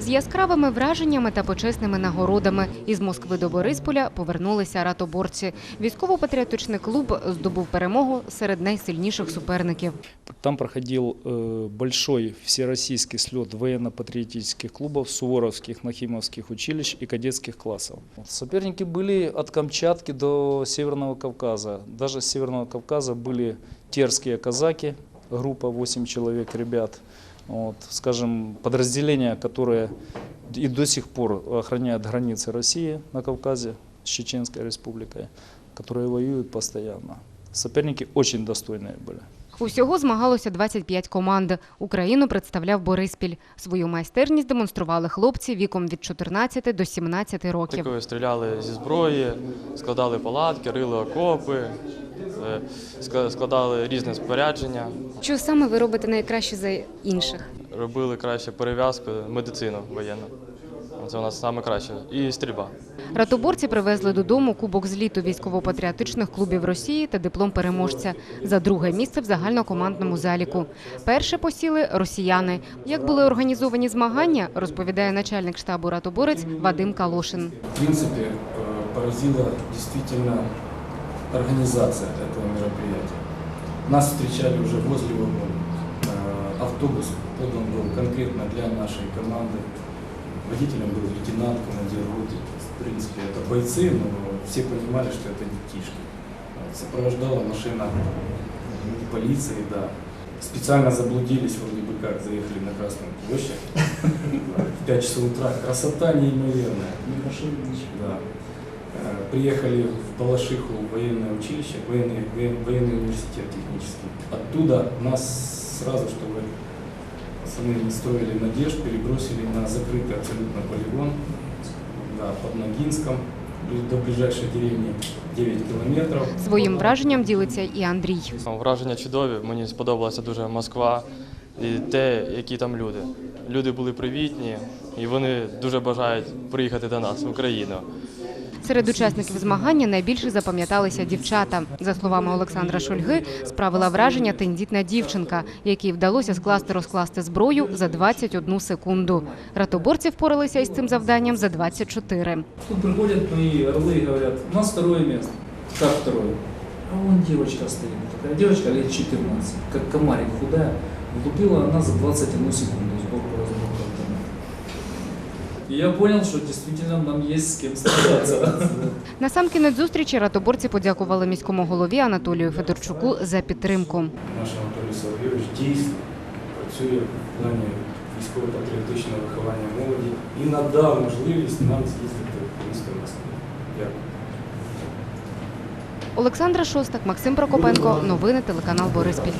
З яскравими враженнями та почесними нагородами із Москви до Борисполя повернулися ратоборці. Військово-патріотичний клуб здобув перемогу серед найсильніших суперників. Там проходил э, большой всероссийский слет военно-патриотических клубов, суворовских, нахимовских училищ и кадетских классов. Соперники были от Камчатки до Северного Кавказа. Даже с Северного Кавказа были терские казаки, группа 8 человек ребят. Вот, скажем, подразделения, которые и до сих пор охраняют границы России на Кавказе с Чеченской республикой, которые воюют постоянно. Соперники очень достойные были. Усього змагалося 25 команд. Україну представляв Бориспіль. Свою майстерність демонстрували хлопці віком від 14 до 17 років. Такою стріляли зі зброї, складали палатки, рили окопи, е, складали різне спорядження, Що саме ви робите найкраще за інших? робили краще перев'язку, медицину воєнну. Це у нас саме краще. І стрільба. Ратоборці привезли додому кубок зліту військово-патріотичних клубів Росії та диплом переможця за друге місце в загальнокомандному заліку. Перше посіли росіяни. Як були організовані змагання, розповідає начальник штабу ратоборець Вадим Калошин. В принципе, э, поразила действительно организация этого мероприятия. Нас встречали уже возле вагона. Э, Автобус подан был конкретно для нашей команды. Водителем был лейтенант, командир роты. В принципе, это бойцы, но все понимали, что это детишки. Сопровождала машина полиции, да. Специально заблудились, вроде бы как, заехали на Красную площадь. В 5 часов утра. Красота неимоверная. Да. Э, Приехали в Балашиху военное училище, военный, воен- военный университет технический. Оттуда нас сразу, чтобы пацаны не строили надежд, перебросили на закрытый абсолютно полигон да, под Ногинском, бли- до ближайшей деревни 9 километров. Своїм враженням ділиться і Андрій. Враження чудові. Мені сподобалася дуже Москва і те, які там люди. Люди були привітні і вони дуже бажають приїхати до нас, в Україну. Серед учасників змагання найбільше запам'яталися дівчата. За словами Олександра Шульги, справила враження тендітна дівчинка, якій вдалося скласти розкласти зброю за 21 секунду. Ратоборці впоралися із цим завданням за 24. Тут приходят мои орлы и говорят, у нас второе место. Как второе? А вон девочка стоит. Такая девочка лет 14, как комарик худая. Влупила она за 21 секунду автомата. И я понял, что действительно нам есть с кем сражаться. На сам кінець зустрічі ратоборці подякували міському голові Анатолію Федорчуку за підтримку. Наш Анатолій Соловйович дійсно працює в плані військово-патріотичного виховання молоді і надав можливість нам з'їздити в місто Москву. Дякую. Олександра Шостак, Максим Прокопенко. Новини телеканал Бориспіль.